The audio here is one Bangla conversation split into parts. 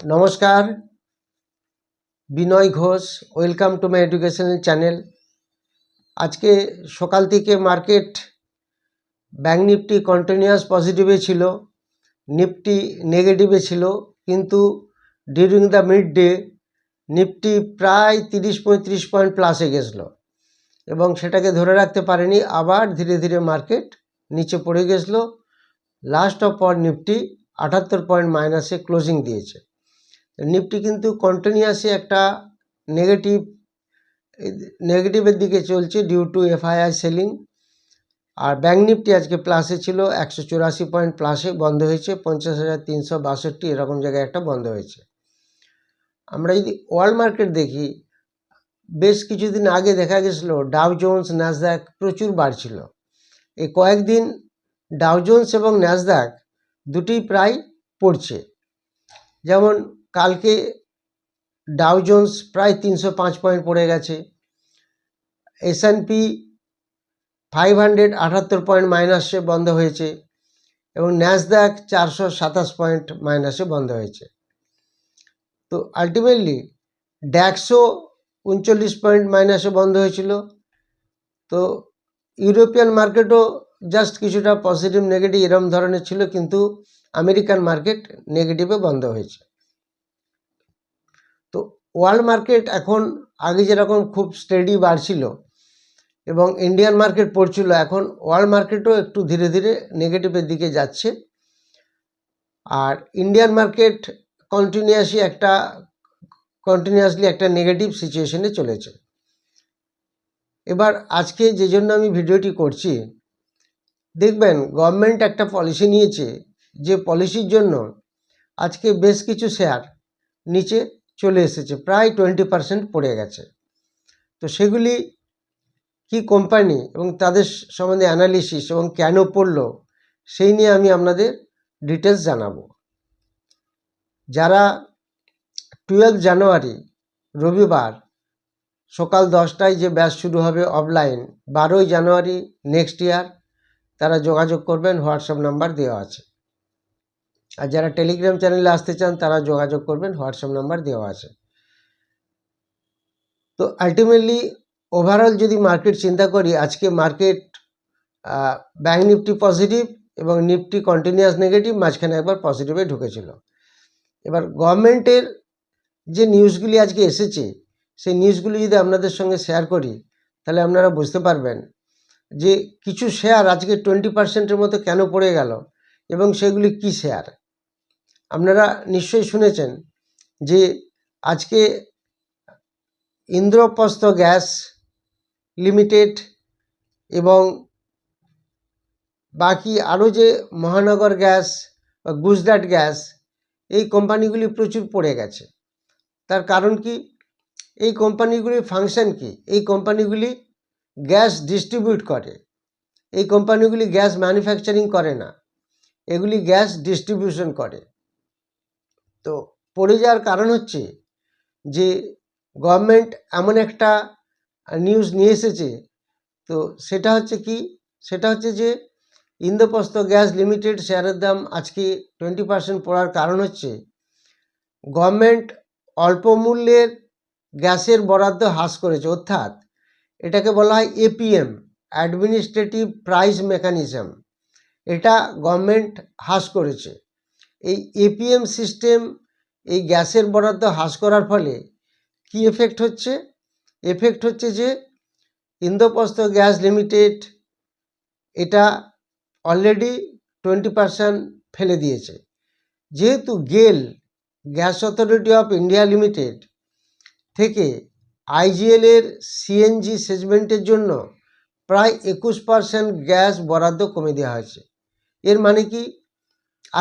নমস্কার, Binoy Ghosh, welcome to my educational channel. আজকে সকাল থেকে মার্কেট ব্যাঙ্ক নিফটি কন্টিনিউয়াস পজিটিভে ছিল, নিফটি নেগেটিভে ছিল, কিন্তু during the mid day Nifty প্রায় তিরিশ পঁয়ত্রিশ পয়েন্ট প্লাসে গেছিল এবং সেটাকে ধরে রাখতে পারেনি, আবার ধীরে ধীরে মার্কেট নিচে পড়ে গেছিল। লাস্ট অফ পর নিফটি আটাত্তর পয়েন্ট মাইনাসে ক্লোজিং দিয়েছে। নিফটি কিন্তু কন্টিনিউয়াসলি একটা নেগেটিভ নেগেটিভের দিকে চলছে ডিউ টু এফআইআই সেলিং আর ব্যাঙ্ক নিফটি আজকে প্লাসে ছিল একশো চুরাশি পয়েন্ট প্লাসে বন্ধ হয়েছে, পঞ্চাশ হাজার তিনশো বাষট্টি এরকম জায়গায় একটা বন্ধ হয়েছে। আমরা যদি ওয়ার্ল্ড মার্কেট দেখি, বেশ কিছুদিন আগে দেখা গেছিল ডাউ জোন্স ন্যাসদ্যাক প্রচুর বাড়ছিল। এই কয়েকদিন ডাউ জোন্স এবং ন্যাসদ্যাক দুটি প্রায় পড়ছে। যেমন কালকে ডাউ জোন্স প্রায় তিনশো পাঁচ পয়েন্ট পড়ে গেছে। S and P five hundred আটাত্তর পয়েন্ট মাইনাসে বন্ধ হয়েছে এবং ন্যাসদ্যাক চারশো সাতাশ পয়েন্ট মাইনাসে বন্ধ হয়েছে। তো আলটিমেটলি ড্যাক্সও উনচল্লিশ পয়েন্ট মাইনাসে বন্ধ হয়েছিল। তো ইউরোপিয়ান মার্কেটও জাস্ট কিছুটা পজিটিভ নেগেটিভ এরম ধরনের ছিল, কিন্তু আমেরিকান মার্কেট নেগেটিভে বন্ধ হয়েছে। ওয়ার্ল্ড মার্কেট এখন আগে যেরকম খুব স্টেডি বাড়ছিল এবং ইন্ডিয়ান মার্কেট পড়ছিল, এখন ওয়ার্ল্ড মার্কেটও একটু ধীরে ধীরে নেগেটিভের দিকে যাচ্ছে। আর ইন্ডিয়ান মার্কেট কন্টিনিউয়াসলি একটা কন্টিনিউয়াসলি একটা নেগেটিভ সিচুয়েশনে চলেছে। এবার আজকে যে জন্য আমি ভিডিওটি করছি, দেখবেন গভর্নমেন্ট একটা পলিসি নিয়েছে যে পলিসির জন্য আজকে বেশ কিছু শেয়ার নিচে চলে এসেছে, প্রায় টোয়েন্টি পার্সেন্ট পড়ে গেছে। তো সেগুলি কি কোম্পানি এবং তাদের সম্বন্ধে অ্যানালিসিস এবং কেন পড়ল, সেই নিয়ে আমি আপনাদের ডিটেলস জানাব। যারা টুয়েলভ জানুয়ারি, রবিবার, সকাল দশটায় যে ব্যাচ শুরু হবে অফলাইন বারোই জানুয়ারি নেক্সট ইয়ার তারা যোগাযোগ করবেন, হোয়াটসঅ্যাপ নাম্বার দেওয়া আছে। আর যারা টেলিগ্রাম চ্যানেলে আসতে চান, তারা যোগাযোগ করবেন হোয়াটসঅ্যাপ নাম্বার দেওয়া আছে। তো আলটিমেটলি ওভারঅল যদি মার্কেট চিন্তা করি, আজকে মার্কেট ব্যাঙ্ক নিফটি পজিটিভ এবং নিফটি কন্টিনিউয়াস নেগেটিভ মাঝখানে একবার পজিটিভে ঢুকেছিল। এবার গভর্নমেন্টের যে নিউজগুলি আজকে এসেছে, সেই নিউজগুলি যদি আপনাদের সঙ্গে শেয়ার করি, তাহলে আপনারা বুঝতে পারবেন যে কিছু শেয়ার আজকে টোয়েন্টি পার্সেন্টের মতো কেন পড়ে গেল এবং সেগুলি কি শেয়ার আপনারা নিশ্চয়ই শুনেছেন যে আজকে ইন্দ্রপ্রস্থ গ্যাস লিমিটেড এবং বাকি আরও যে মহানগর গ্যাস বা গুজরাট গ্যাস, এই কোম্পানিগুলি প্রচুর পড়ে গেছে। তার কারণ কি? এই কোম্পানিগুলির ফাংশন কি? এই কোম্পানিগুলি গ্যাস ডিস্ট্রিবিউট করে। এই কোম্পানিগুলি গ্যাস ম্যানুফ্যাকচারিং করে না। এগুলি গ্যাস ডিস্ট্রিবিউশন করে। তো পড়ে যাওয়ার কারণ হচ্ছে যে গভর্নমেন্ট এমন একটা নিউজ নিয়ে এসেছে, তো সেটা হচ্ছে কি? সেটা হচ্ছে যে ইন্দ্রপ্রস্থ গ্যাস লিমিটেড শেয়ারের দাম আজকে টোয়েন্টি পার্সেন্ট পড়ার কারণ হচ্ছে গভর্নমেন্ট অল্প মূল্যের গ্যাসের বরাদ্দ হ্রাস করেছে। অর্থাৎ এটাকে বলা হয় এপিএম অ্যাডমিনিস্ট্রেটিভ প্রাইস মেকানিজম এটা গভর্নমেন্ট হ্রাস করেছে। এই এপিএম সিস্টেম এই গ্যাসের বরাদ্দ হ্রাস করার ফলে কি এফেক্ট হচ্ছে? এফেক্ট হচ্ছে যে ইন্দ্রপ্রস্থ গ্যাস লিমিটেড এটা অলরেডি টোয়েন্টি পার্সেন্ট ফেলে দিয়েছে। যেহেতু GAIL gas authority of India limited থেকে আইজিএল এর সিএনজি সেজমেন্টের জন্য প্রায় একুশ পার্সেন্ট গ্যাস বরাদ্দ কমে দেওয়া হয়েছে। এর মানে কি?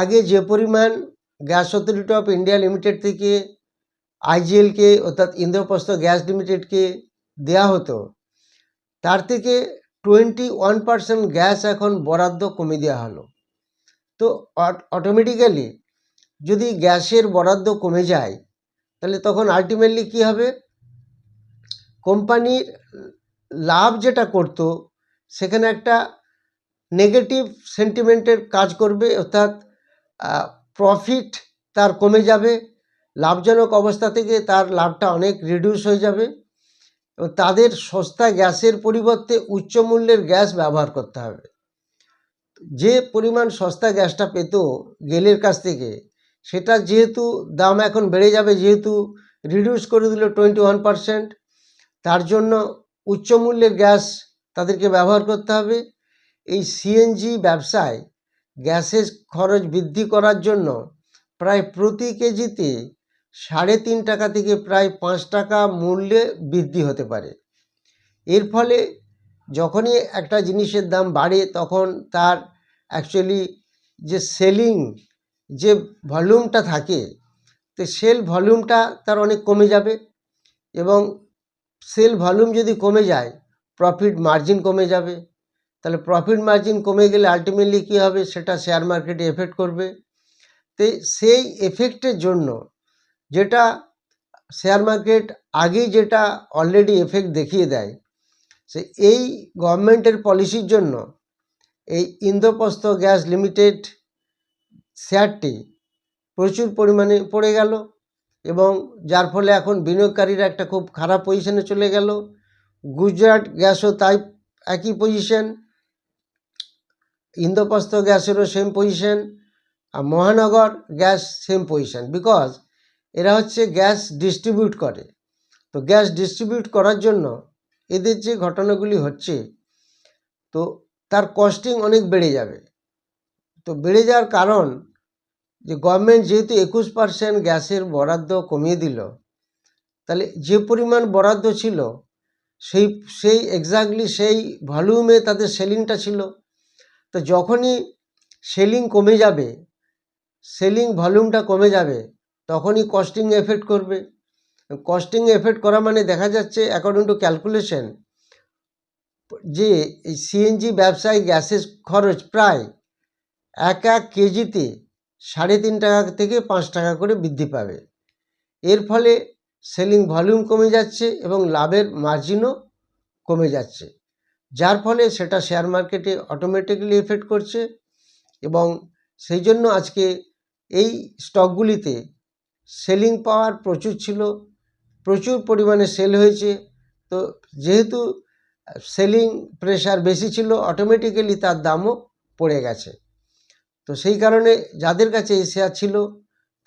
আগে যে পরিমাণ gas authority of India limited থেকে আইজিএলকে অর্থাৎ ইন্দ্রপ্রস্থ গ্যাস লিমিটেডকে দেয়া হতো, তার থেকে টোয়েন্টি ওয়ান পার্সেন্ট গ্যাস এখন বরাদ্দ কমে দেওয়া হলো। তো অটোমেটিক্যালি যদি গ্যাসের বরাদ্দ কমে যায়, তাহলে তখন আলটিমেটলি কী হবে? কোম্পানির লাভ যেটা করতো, সেখানে একটা নেগেটিভ সেন্টিমেন্টের কাজ করবে, অর্থাৎ প্রফিট তার কমে যাবে, লাভজনক অবস্থা থেকে তার লাভটা অনেক রিডিউস হয়ে যাবে তাদের সস্তা গ্যাসের পরিবর্তে উচ্চ মূল্যের গ্যাস ব্যবহার করতে হবে। যে পরিমাণ সস্তা গ্যাসটা পেত গেলের কাছ থেকে, সেটা যেহেতু দাম এখন বেড়ে যাবে, যেহেতু রিডিউস করে দিল টোয়েন্টি ওয়ান পারসেন্ট তার জন্য উচ্চ মূল্যের গ্যাস তাদেরকে ব্যবহার করতে হবে। এই সিএনজি ব্যবসায় গ্যাসের খরচ বৃদ্ধি করার জন্য প্রায় প্রতি কেজিতে সাড়ে তিন টাকা থেকে প্রায় পাঁচ টাকা মূল্যে বৃদ্ধি হতে পারে। এর ফলে যখনই একটা জিনিসের দাম বাড়ে তখন তার অ্যাকচুয়ালি যে সেলিং যে ভলিউমটা থাকে, তো সেল ভলিউমটা তার অনেক কমে যাবে এবং সেল ভলিউম যদি কমে যায় প্রফিট মার্জিন কমে যাবে। তাহলে প্রফিট মার্জিন কমে গেলে আলটিমেটলি কী হবে? সেটা শেয়ার মার্কেটে এফেক্ট করবে। তো সেই এফেক্টের জন্য যেটা শেয়ার মার্কেট আগেই যেটা অলরেডি এফেক্ট দেখিয়ে দেয়, সে এই গভর্নমেন্টের পলিসির জন্য এই ইন্দ্রপ্রস্থ গ্যাস লিমিটেড শেয়ারটি প্রচুর পরিমাণে পড়ে গেল এবং যার ফলে এখন বিনিয়োগকারীরা একটা খুব খারাপ পজিশনে চলে গেল। গুজরাট গ্যাসও তাই একই পজিশন ইন্দ্রপ্রস্থ গ্যাসেরও সেম পজিশন আর Mahanagar gas same position because এরা হচ্ছে গ্যাস ডিস্ট্রিবিউট করে। তো গ্যাস ডিস্ট্রিবিউট করার জন্য এদের যে ঘটনাগুলি হচ্ছে, তো তার কস্টিং অনেক বেড়ে যাবে। তো বেড়ে যাওয়ার কারণ যে গভর্নমেন্ট যেহেতু একুশ পার্সেন্ট গ্যাসের বরাদ্দ কমিয়ে দিল, তাহলে যে পরিমাণ বরাদ্দ ছিল, সেই সেই এক্স্যাক্টলি সেই ভলিউমে তাদের সেলিংটা ছিল। তো যখনই সেলিং কমে যাবে সেলিং ভলিউমটা কমে যাবে, তখনই কস্টিং এফেক্ট করবে। কস্টিং এফেক্ট করা মানে দেখা যাচ্ছে অ্যাকর্ডিং টু ক্যালকুলেশন যে সিএনজি ব্যবসায় গ্যাসের খরচ প্রায় এক এক কেজিতে সাড়ে তিন টাকা থেকে পাঁচ টাকা করে বৃদ্ধি পাবে। এর ফলে সেলিং ভলিউম কমে যাচ্ছে এবং লাভের মার্জিনও কমে যাচ্ছে। যার ফলে সেটা শেয়ার মার্কেটে অটোমেটিক্যালি এফেক্ট করছে এবং সেই জন্য আজকে এই স্টকগুলিতে সেলিং পাওয়ার প্রচুর ছিল, প্রচুর পরিমাণে সেল হয়েছে। তো যেহেতু সেলিং প্রেশার বেশি ছিল অটোমেটিক্যালি তার দামও পড়ে গেছে। তো সেই কারণে যাদের কাছে এই শেয়ার ছিল,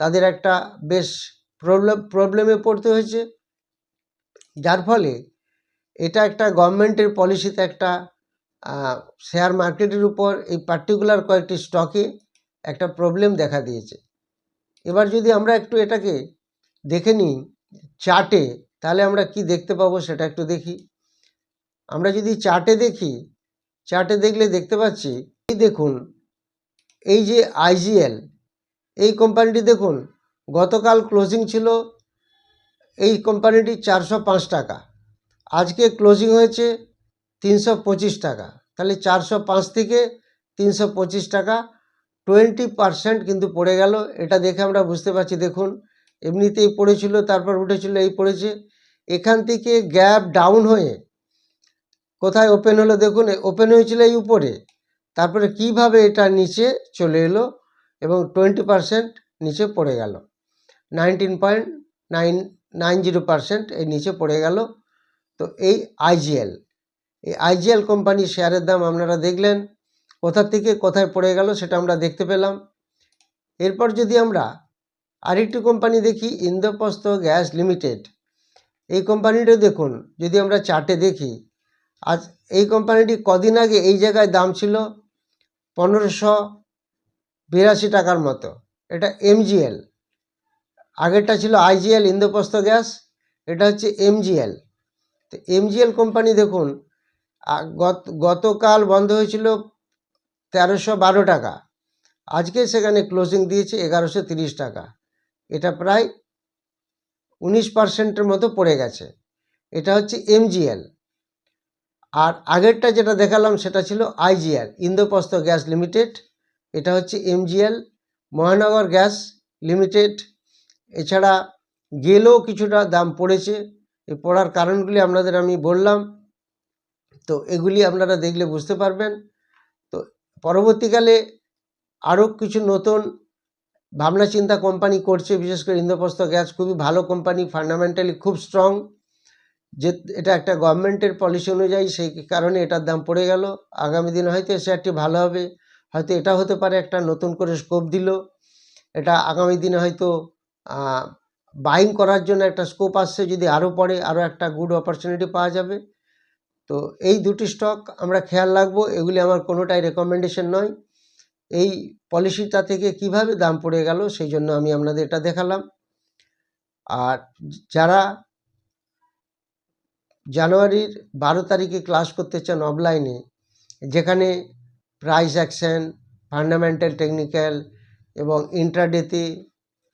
তাদের একটা বেশ প্রবলেম প্রবলেমে পড়তে হয়েছে। যার ফলে এটা একটা গভর্নমেন্টের পলিসিতে একটা শেয়ার মার্কেটের উপর এই পার্টিকুলার কয়েকটি স্টকে একটা প্রবলেম দেখা দিয়েছে। এবার যদি আমরা একটু এটাকে দেখে নিই চার্টে তাহলে আমরা কি দেখতে পাবো সেটা একটু দেখি। আমরা যদি চার্টে দেখি চার্টে দেখলে দেখতে পাচ্ছি, এই দেখুন, এই যে আইজিএল এই কোম্পানিটি দেখুন, গতকাল ক্লোজিং ছিল, এই কোম্পানিটি চারশো পাঁচ টাকা। আজকে ক্লোজিং হয়েছে তিনশো পঁচিশ টাকা। তাহলে চারশো পাঁচ থেকে তিনশো পঁচিশ টাকা। টোয়েন্টি পারসেন্ট কিন্তু পড়ে গেল। এটা দেখে আমরা বুঝতে পারছি, দেখুন, এমনিতেই পড়েছিল, তারপর উঠেছিল, এই পড়েছে। এখান থেকে গ্যাপ ডাউন হয়ে কোথায় ওপেন হলো দেখুন ওপেন হয়েছিল এই উপরে। তারপরে কীভাবে এটা নিচে চলে এলো এবং টোয়েন্টি পারসেন্ট নিচে পড়ে গেল। Nineteen point nine nine zero percent এই নিচে পড়ে গেল। তো এই আইজিএল এই আইজিএল কোম্পানির শেয়ারের দাম আপনারা দেখলেন, কোথা থেকে কোথায় পড়ে গেল সেটা আমরা দেখতে পেলাম। এরপর যদি আমরা আরেকটি কোম্পানি দেখি, ইন্দ্রপ্রস্থ গ্যাস লিমিটেড। এই কোম্পানিটা দেখুন, যদি আমরা চার্টে দেখি, আজ এই কোম্পানিটি কদিন আগে এই জায়গায় দাম ছিল পনেরোশো বিরাশি টাকার মতো। এটা এমজিএল আগেরটা ছিল আইজিএল ইন্দ্রপ্রস্থ গ্যাস, এটা হচ্ছে এমজিএল তো এমজিএল কোম্পানি দেখুন গত, গতকাল বন্ধ হয়েছিল তেরোশো বারো টাকা। আজকে সেখানে ক্লোজিং দিয়েছে এগারোশো তিরিশ টাকা। এটা প্রায় উনিশ পার্সেন্টের মতো পড়ে গেছে। এটা হচ্ছে এমজিএল আর আগেরটা যেটা দেখালাম সেটা ছিল আইজিআর ইন্দ্রপ্রস্থ গ্যাস লিমিটেড। এটা হচ্ছে এমজিএল মহানগর গ্যাস লিমিটেড। এছাড়া গেলেও কিছুটা দাম পড়েছে। এই পড়ার কারণগুলি আপনাদের আমি বললাম। তো এগুলি আপনারা দেখলে বুঝতে পারবেন। তো পরবর্তীকালে আরও কিছু নতুন ভাবনা চিন্তা কোম্পানি করছে, বিশেষ করে ইন্দ্রপ্রস্থ গ্যাস, খুবই ভালো কোম্পানি ফান্ডামেন্টালি খুব স্ট্রং যে এটা একটা গভর্নমেন্টের পলিসি অনুযায়ী সেই কারণে এটার দাম পড়ে গেল। আগামী দিনে হয়তো শেয়ারটি ভালো হবে। হয়তো এটা হতে পারে একটা নতুন করে স্কোপ দিল। এটা আগামী দিনে হয়তো বাইং করার জন্য একটা স্কোপ আসছে, যদি আরও পড়ে আরও একটা গুড অপরচুনিটি পাওয়া যাবে। তো এই দুটি স্টক আমরা খেয়াল রাখব, এগুলি আমার কোনোটাই রেকমেন্ডেশন নয়। এই পলিসিটা থেকে কীভাবে দাম পড়ে গেল, সেই জন্য আমি আপনাদের এটা দেখালাম। আর যারা জানুয়ারির বারো তারিখে ক্লাস করতে চান অফলাইনে যেখানে প্রাইস অ্যাকশন ফান্ডামেন্টাল টেকনিক্যাল এবং ইন্ট্রাডেতে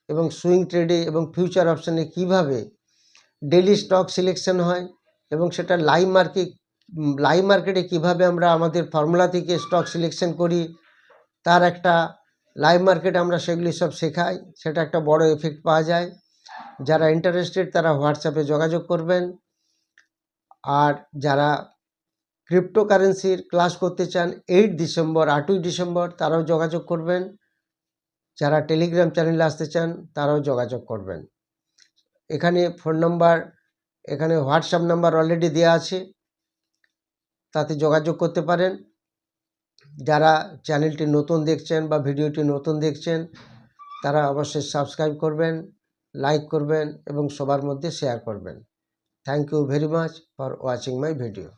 এবং সুইং ট্রেডে এবং ফিউচার অপশানে কীভাবে ডেলি স্টক সিলেকশন হয় এবং সেটা লাইভ মার্কেট লাইভ মার্কেটে কীভাবে আমরা আমাদের ফর্মুলা থেকে স্টক সিলেকশন করি, তার একটা লাইভ মার্কেট আমরা সেগুলি সব শেখাই, সেটা একটা বড় এফেক্ট পাওয়া যায়। যারা ইন্টারেস্টেড তারা হোয়াটসঅ্যাপে যোগাযোগ করবেন। আর যারা ক্রিপ্টোকারেন্সির ক্লাস করতে চান, এইট ডিসেম্বর, আটই ডিসেম্বর, তারাও যোগাযোগ করবেন। যারা টেলিগ্রাম চ্যানেলে আসতে চান, তারাও যোগাযোগ করবেন। এখানে ফোন নাম্বার এখানে হোয়াটসঅ্যাপ নাম্বার অলরেডি দেওয়া আছে। তাতে যোগাযোগ করতে পারেন। যারা চ্যানেলটি নতুন দেখছেন বা ভিডিওটি নতুন দেখছেন, তারা অবশ্যই সাবস্ক্রাইব করবেন লাইক করবেন এবং সবার মধ্যে শেয়ার করবেন। Thank you very much for watching my video